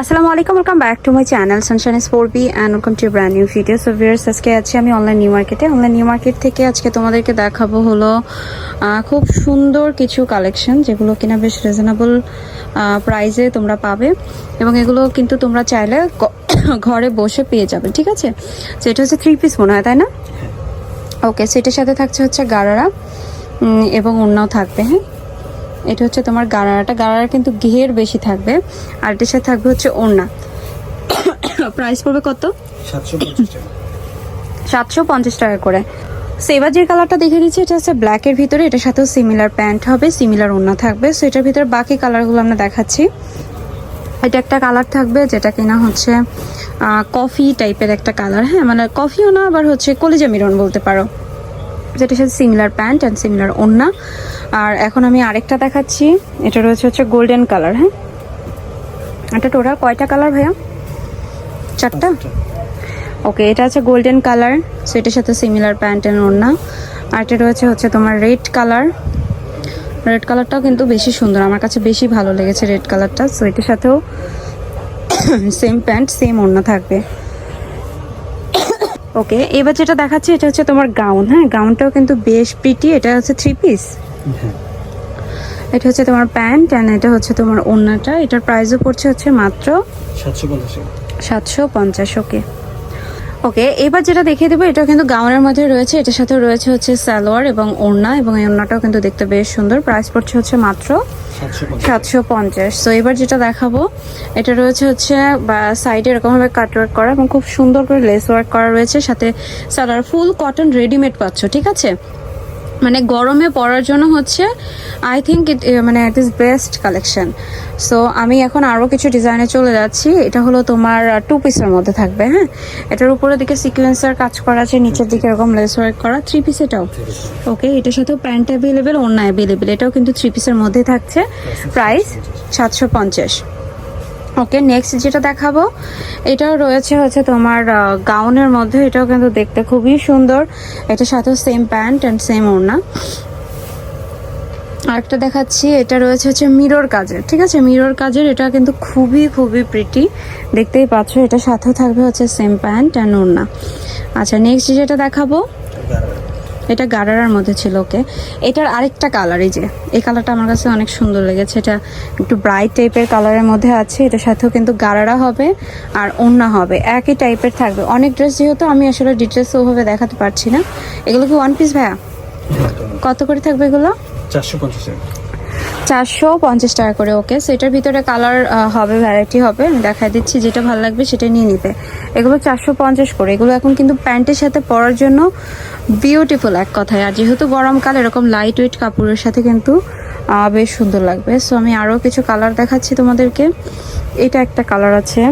আসসালামু আলাইকুম welcome back to my channel Sunshine is four B and welcome to brand new video so viewers আজকে আছি আমি online new মার্কেটে online new market থেকে আজকে তোমাদেরকে দেখাবো হলো খুব সুন্দর কিছু কালেকশন যেগুলো কিনা বেশ রিজনেবল প্রাইসে তোমরা পাবে। এবং এগুলো কিন্তু তোমরা চাইলে ঘরে বসে পেয়ে যাবে ঠিক আছে? তো এটা হচ্ছে থ্রি পিস মনে হয় তাই না? ওকে সেটার সাথে থাকছে হচ্ছে গারারা এবং অন্যও থাকবে হ্যাঁ? এটা হচ্ছে তোমার গারারাটা গারারা কিন্তু ঘের বেশি থাকবে। আর এটার সাথে থাকবে হচ্ছে ওড়না। প্রাইস পড়বে কত? সাতশো পঞ্চাশ টাকা। করে। সো এবার যে কালারটা দেখে নিচ্ছি এটা হচ্ছে ব্ল্যাকের ভিতরে। এটার সাথেও সিমিলার প্যান্ট হবে সিমিলার ওড়না থাকবে। সো এটার ভিতরে বাকি কালারগুলো আমরা দেখাচ্ছি। এটা একটা কালার থাকবে যেটা কিনা হচ্ছে কফি টাইপের একটা কালার হ্যাঁ মানে কফিও না আবার হচ্ছে কলিজা মিরন বলতে পারো। যেটার সাথে সিমিলার প্যান্ট অ্যান্ড সিমিলার ওড়না। আর এখন আমি আরেকটা দেখাচ্ছি। এটা রয়েছে হচ্ছে গোল্ডেন কালার হ্যাঁ? এটা টোটাল কয়টা কালার ভাইয়া? চারটা? ওকে এটা আছে গোল্ডেন কালার সো এটার সাথে সিমিলার প্যান্ট অ্যান্ড ওড়না। আর এটা রয়েছে হচ্ছে তোমার রেড কালার রেড কালারটাও কিন্তু বেশি সুন্দর, আমার কাছে বেশি ভালো লেগেছে রেড কালারটা সো এটার সাথেও সেম প্যান্ট সেম ওড়না থাকবে। ওকে এবার যেটা দেখাচ্ছি, এটা হচ্ছে তোমার গাউন হ্যাঁ? গাউনটাও কিন্তু বেশ প্রিটি এটা হচ্ছে থ্রি পিস এটা হচ্ছে তোমার প্যান্ট অ্যান্ড এটা হচ্ছে তোমার ওড়নাটা। এটার প্রাইসও পড়ছে হচ্ছে মাত্র সাতশো পঞ্চাশ সাতশো পঞ্চাশ ওকে ওকে এবার যেটা দেখিয়ে দেবো এটা কিন্তু গাউনের মধ্যে রয়েছে। এটার সাথে রয়েছে হচ্ছে সালোয়ার এবং ওড়না এবং এই ওড়নাটাও কিন্তু দেখতে বেশ সুন্দর। প্রাইস পড়ছে হচ্ছে মাত্র সাতশো পঞ্চাশ। তো এবার যেটা দেখাবো এটা রয়েছে হচ্ছে বা সাইডে এরকমভাবে কাট ওয়ার্ক করা এবং খুব সুন্দর করে লেস ওয়ার্ক করা রয়েছে। সাথে সালোয়ার ফুল কটন রেডিমেড পাচ্ছ ঠিক আছে? মানে গরমে পরার জন্য হচ্ছে আই থিঙ্ক ইট মানে it is best collection so আমি এখন আরও কিছু ডিজাইনে চলে যাচ্ছি। এটা হলো তোমার টু পিসের মধ্যে থাকবে হ্যাঁ? এটার উপরের দিকে সিকোয়েন্সার কাজ করা আছে নিচের দিকে এরকম লেস ওয়ার্ক করা থ্রি পিস এটাও। ওকে এটার সাথেও প্যান্ট অ্যাভেলেবেল অন্য অ্যাভেলেবেল এটাও কিন্তু থ্রি পিসের মধ্যেই থাকছে। প্রাইস সাতশো পঞ্চাশ। ওকে নেক্সট যেটা দেখাবো, এটাও রয়েছে হচ্ছে তোমার গাউনের মধ্যে, এটাও কিন্তু দেখতে খুবই সুন্দর। এটার সাথেও সেম প্যান্ট অ্যান্ড সেম ওড়না। আরেকটা দেখাচ্ছি, এটা রয়েছে হচ্ছে মিরর কাজের, ঠিক আছে? মিরর কাজের, এটা কিন্তু খুবই খুবই প্রিটি দেখতেই পাচ্ছ এটা সাথেও থাকবে হচ্ছে সেম প্যান্ট অ্যান্ড ওড়না। আচ্ছা নেক্সট যেটা দেখাবো এটা গারারার মধ্যে ছিল ওকে। এটার আরেকটা কালার এই যে। এই কালারটা আমার কাছে অনেক সুন্দর লেগেছে। এটা একটু ব্রাইট টাইপের কালারের মধ্যে আছে। এটার সাথেও কিন্তু গাড়ারা হবে আর ওড়না হবে। একই টাইপের থাকবে। অনেক ড্রেস যেহেতু আমি আসলে ডিটেলস ওভাবে দেখাতে পারছি না। এগুলো কি ওয়ান পিস ভাইয়া? কত করে থাকবে এগুলো? চারশো পঞ্চাশ চারশো পঞ্চাশ টাকা করে ওকে সেটার ভিতরে কালার হবে ভ্যারাইটি হবে। আমি দেখাই দিচ্ছি, যেটা ভালো লাগবে সেটা নিয়ে নিবে। এগুলো চারশো পঞ্চাশ করে। এগুলো এখন কিন্তু প্যান্টের সাথে পরার জন্য বিউটিফুল এক কথায়। আর যেহেতু গরমকাল, এরকম লাইট ওয়েট কাপড়ের সাথে কিন্তু বেশ সুন্দর লাগবে। সো আমি আরও কিছু কালার দেখাচ্ছি তোমাদেরকে। এটা একটা কালার আছে।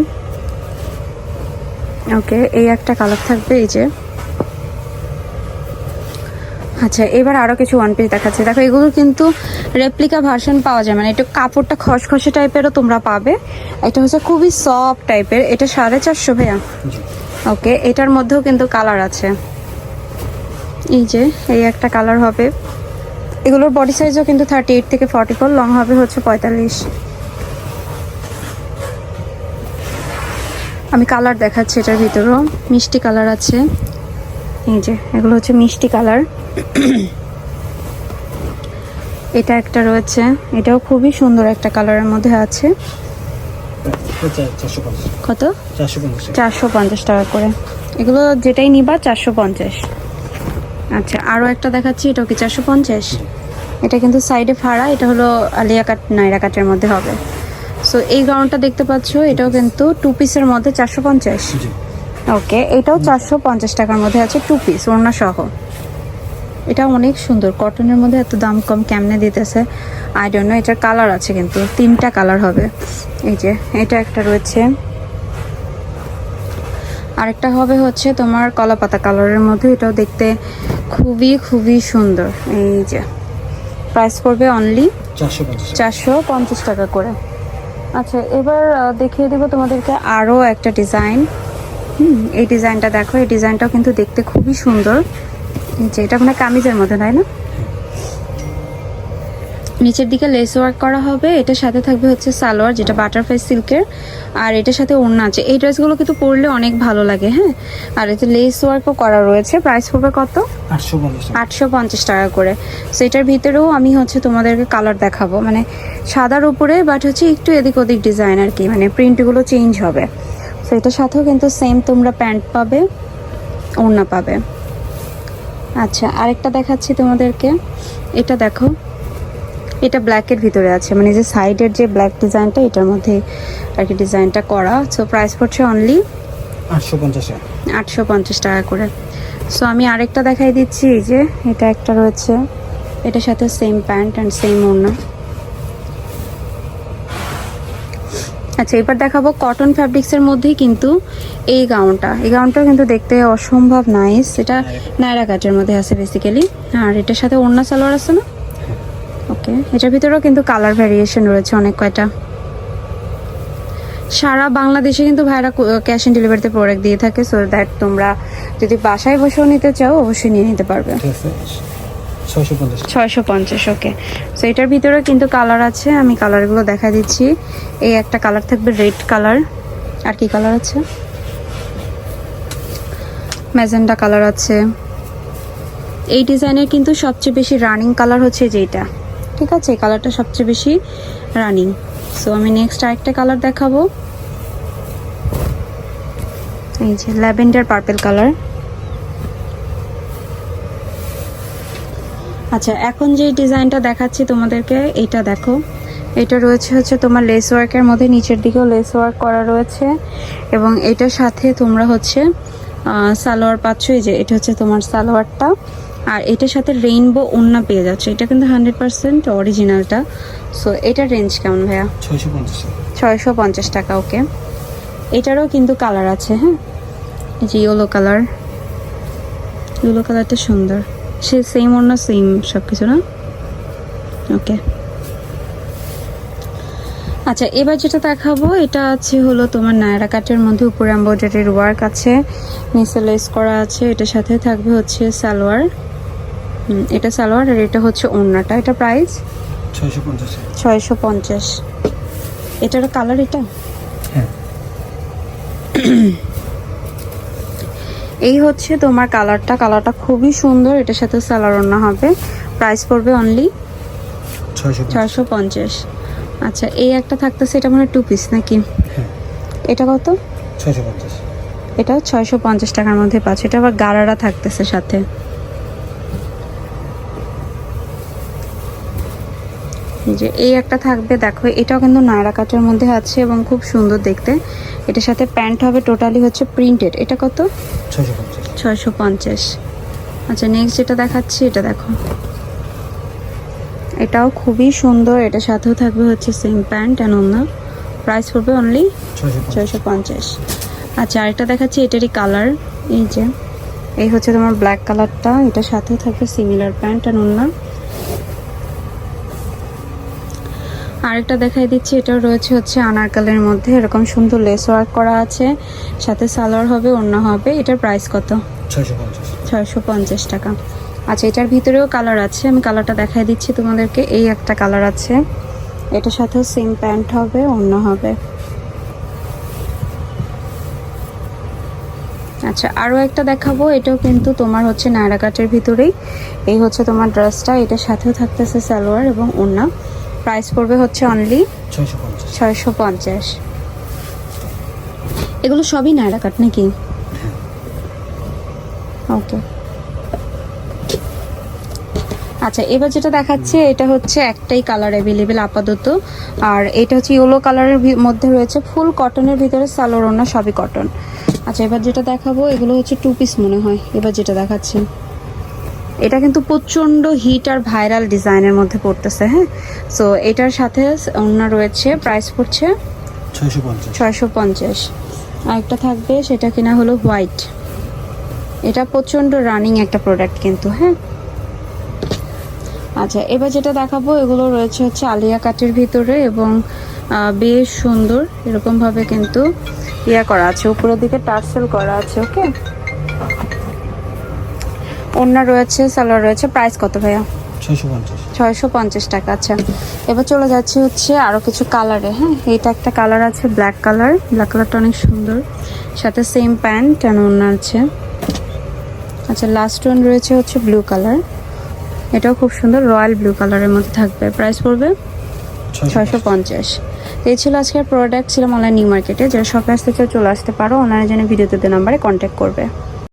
ওকে এই একটা কালার থাকবে, এই যে। আচ্ছা এবার আরও কিছু ওয়ান পিস দেখাচ্ছি। দেখো এগুলো কিন্তু রেপ্লিকা ভার্সন পাওয়া যায়। মানে একটু কাপড়টা খসখসে টাইপেরও তোমরা পাবে। এটা হচ্ছে খুবই সফট টাইপের। এটা সাড়ে চারশো ভাইয়া। ওকে এটার মধ্যেও কিন্তু কালার আছে। এই যে এই একটা কালার হবে। এগুলোর বডি সাইজও কিন্তু থার্টি এইট থেকে ফর্টি ফোর লং হবে হচ্ছে পঁয়তাল্লিশ। আমি কালার দেখাচ্ছি এটার ভিতরেও। মিষ্টি কালার আছে। এই যে, এগুলো হচ্ছে মিষ্টি কালার। এটা একটা রয়েছে। এটাও খুবই সুন্দর একটা কালারের মধ্যে আছে। কত? চারশো পঞ্চাশ টাকা করে। এগুলো যেটাই নিবা, চারশো পঞ্চাশ। আচ্ছা আরও একটা দেখাচ্ছি, এটাও কি চারশো পঞ্চাশ? এটা কিন্তু সাইডে ফাড়া, এটা হলো আলিয়া কাট নাইরা কাটের মধ্যে হবে। সো এই গাউনটা দেখতে পাচ্ছ, এটাও কিন্তু টু পিসের মধ্যে চারশো পঞ্চাশ। ওকে এটাও চারশো পঞ্চাশ টাকার মধ্যে আছে টু পিস ওড়না সহ। এটা অনেক সুন্দর কটনের মধ্যে এত দাম কম কেমনে দিতেছে? আই ডোন্ট নো এটার কালার আছে কিন্তু তিনটা কালার হবে। এই যে এটা একটা রয়েছে। আরেকটা হবে হচ্ছে তোমার কলা পাতা কালারের মধ্যে এটাও দেখতে খুবই খুবই সুন্দর। এই যে প্রাইস পড়বে অনলি চারশো পঞ্চাশ টাকা। করে। আচ্ছা এবার দেখিয়ে দেবো তোমাদেরকে আরও একটা ডিজাইন হুম এই ডিজাইনটা দেখো এই ডিজাইনটাও কিন্তু দেখতে খুবই সুন্দর। যে এটা মানে কামিজের মধ্যে তাই না? নিচের দিকে লেস ওয়ার্ক করা হবে এটার সাথে থাকবে হচ্ছে সালোয়ার যেটা বাটারফ্লাই সিল্কের আর এটার সাথে ওড়না আছে। এই ড্রেসগুলো কিন্তু পরলে অনেক ভালো লাগে হ্যাঁ? আর এতে লেস ওয়ার্কও করা রয়েছে। প্রাইস পড়বে কত? আটশো পঞ্চাশ টাকা। আটশো পঞ্চাশ টাকা করে। সো এটার ভিতরেও আমি হচ্ছে তোমাদেরকে কালার দেখাবো। মানে সাদার উপরে বাট হচ্ছে একটু এদিক ওদিক ডিজাইন আর কি। মানে প্রিন্টগুলো চেঞ্জ হবে। সো এটার সাথেও কিন্তু সেম তোমরা প্যান্ট পাবে ওড়না পাবে। আচ্ছা আরেকটা দেখাচ্ছি তোমাদেরকে। এটা দেখো এটা ব্ল্যাকের ভিতরে আছে। মানে যে সাইডের যে ব্ল্যাক ডিজাইনটা এটার মধ্যে আর কি ডিজাইনটা করা। সো প্রাইস পড়ছে অনলি আটশো পঞ্চাশ টাকা। আটশো পঞ্চাশ টাকা করে। সো আমি আরেকটা দেখাই দিচ্ছি এই যে এটা একটা রয়েছে। এটার সাথে সেম প্যান্ট অ্যান্ড সেম ওড়না। আচ্ছা এবার দেখাবো কটন ফ্যাব্রিক্সের মধ্যেই কিন্তু এই গাউনটা এই গাউনটা কিন্তু দেখতে অসম্ভব নাইস এটা নায়রা কাটের মধ্যে আছে বেসিক্যালি আর এটার সাথে ওড়না সালোয়ার আছে না? ওকে এটার ভিতরেও কিন্তু কালার ভ্যারিয়েশন রয়েছে অনেক কয়টা। সারা বাংলাদেশে কিন্তু ভাইরা ক্যাশ অন ডেলিভারিতে প্রোডাক্ট দিয়ে থাকে সো দ্যাট তোমরা যদি বাসায় বসেও নিতে চাও অবশ্যই নিয়ে নিতে পারবে। ঠিক আছে। ছয়শো পঞ্চাশ। ওকে সো এটার ভিতরে কিন্তু কালার আছে, আমি কালারগুলো দেখা দিচ্ছি। এই একটা কালার থাকবে রেড কালার আর কি কালার আছে? ম্যাজেন্ডা কালার আছে। এই ডিজাইনের কিন্তু সবচেয়ে বেশি রানিং কালার হচ্ছে যেটা ঠিক আছে? কালারটা সবচেয়ে বেশি রানিং সো আমি নেক্সট আরেকটা কালার দেখাবো। এই যে ল্যাভেন্ডার পার্পেল কালার আচ্ছা এখন যে ডিজাইনটা দেখাচ্ছি তোমাদেরকে এটা দেখো। এটা রয়েছে হচ্ছে তোমার লেস ওয়ার্কের মধ্যে নিচের দিকেও লেস ওয়ার্ক করা রয়েছে। এবং এটার সাথে তোমরা হচ্ছে সালোয়ার পাচ্ছ এই যে এটা হচ্ছে তোমার সালোয়ারটা। আর এটার সাথে রেইনবো ওন্না পেয়ে যাচ্ছে। এটা কিন্তু হান্ড্রেড পার্সেন্ট অরিজিনালটা সো এটার রেঞ্জ কেমন ভাইয়া? ছয়শো ছয়শো পঞ্চাশ টাকা ওকে এটারও কিন্তু কালার আছে হ্যাঁ? এই যে ইয়েলো কালার ইয়েলো কালারটা সুন্দর। সে সেম ওর না সেম সব কিছু না? ওকে আচ্ছা এবার যেটা দেখাবো এটা আছে হলো তোমার নায়রা কাটের মধ্যে উপরে এমব্রয়ডারির ওয়ার্ক আছে নিচে লেস করা আছে এটার সাথে থাকবে হচ্ছে সালোয়ার। এটা সালোয়ার আর এটা হচ্ছে ওড়নাটা। এটা প্রাইস ছয়শো পঞ্চাশ। ছয়শো পঞ্চাশ। এটার কালার এটা? হ্যাঁ। এই হচ্ছে তোমার কালারটা। কালারটা খুবই সুন্দর। এটার সাথে সালার রান্না হবে। প্রাইস পড়বে অনলি ছয়শো পঞ্চাশ। আচ্ছা এই একটা থাকতেছে এটা মানে টু পিস নাকি? হ্যাঁ। এটা কত? ছয়শো পঞ্চাশ। এটা ছয়শো পঞ্চাশ টাকার মধ্যে পাচ্ছে। এটা আবার গারারা থাকতেছে সাথে। যে এই একটা থাকবে দেখো এটাও কিন্তু নায়রা কাটের মধ্যে আছে এবং খুব সুন্দর দেখতে। এটার সাথে প্যান্ট হবে টোটালি হচ্ছে প্রিন্টেড এটা কত? ছয়শো পঞ্চাশ। আচ্ছা নেক্সট যেটা দেখাচ্ছি এটা দেখো। এটাও খুবই সুন্দর এটার সাথেও থাকবে হচ্ছে সেম প্যান্ট অ্যান্ড ওনা প্রাইস পড়বে অনলি ছয়শো পঞ্চাশ। আচ্ছা আরেকটা দেখাচ্ছি এটারই কালার এই যে এই হচ্ছে তোমার ব্ল্যাক কালারটা এটার সাথেও থাকবে সিমিলার প্যান্ট অ্যান্ড ওনা আরেকটা দেখাই দিচ্ছি এটাও রয়েছে হচ্ছে আনারকালের মধ্যে। এরকম সুন্দর লেস ওয়ার্ক করা আছে। সাথে সালোয়ার হবে অন্য হবে। এটার প্রাইস কত? ছয়শো পঞ্চাশ। টাকা। আচ্ছা এটার ভিতরেও কালার আছে। আমি কালারটা দেখাই দিচ্ছি তোমাদেরকে। এই একটা কালার আছে। এটার সাথেও সেম প্যান্ট হবে অন্য হবে। আচ্ছা আরও একটা দেখাবো। এটাও কিন্তু তোমার হচ্ছে নায়রা কাটের ভিতরেই। এই হচ্ছে তোমার ড্রেসটা এটার সাথেও থাকতেছে সালোয়ার এবং ওড়না। প্রাইস পড়বে হচ্ছে অনলি ছয়শো পঞ্চাশ। এগুলো সবই নায়রা কাট নাকি? ওকে আচ্ছা এবার যেটা দেখাচ্ছে এটা হচ্ছে একটাই কালার অ্যাভেলেবেল আপাতত। আর এটা হচ্ছে ইয়েলো কালারের মধ্যে রয়েছে ফুল কটনের ভিতরে সালোয়ার ওনা সবই কটন আচ্ছা এবার যেটা দেখাবো এগুলো হচ্ছে টু পিস মনে হয়। এবার যেটা দেখাচ্ছে। এটা কিন্তু প্রচণ্ড হিট আর ভাইরাল ডিজাইনের মধ্যে পড়তেছে হ্যাঁ? সো এটার সাথে ওনা রয়েছে প্রাইস পড়ছে ছয়শো পঞ্চাশ। ছয়শো পঞ্চাশ। আরেকটা থাকবে সেটা কিনা হলো হোয়াইট এটা প্রচণ্ড রানিং একটা প্রোডাক্ট কিন্তু হ্যাঁ? আচ্ছা এবার যেটা দেখাবো এগুলো রয়েছে হচ্ছে আলিয়া কাটের ভিতরে এবং বেশ সুন্দর এরকমভাবে কিন্তু ইয়া করা আছে। উপরের দিকে টার্সেল করা আছে ওকে? অন্য রয়েছে সালোয়ার রয়েছে। প্রাইস কত ভাইয়া? ছয়শো পঞ্চাশ। টাকা আচ্ছা। এবার চলে যাচ্ছে হচ্ছে আরও কিছু কালারে হ্যাঁ? এইটা একটা কালার আছে ব্ল্যাক কালার ব্ল্যাক কালারটা অনেক সুন্দর। সাথে সেম প্যান্ট অ্যান্ড অন্য আছে। আচ্ছা লাস্ট ওয়ান রয়েছে হচ্ছে ব্লু কালার এটাও খুব সুন্দর রয়্যাল ব্লু কালারের মধ্যে থাকবে। প্রাইস পড়বে? ছয়শো পঞ্চাশ। এই ছিল আজকের প্রোডাক্ট ছিল অনলাইন নিউ মার্কেটে যারা শপে আসতে চাও চলে আসতে পারো। অনলাইনের জন্য ভিডিওতে নাম্বারে কন্ট্যাক্ট করবে।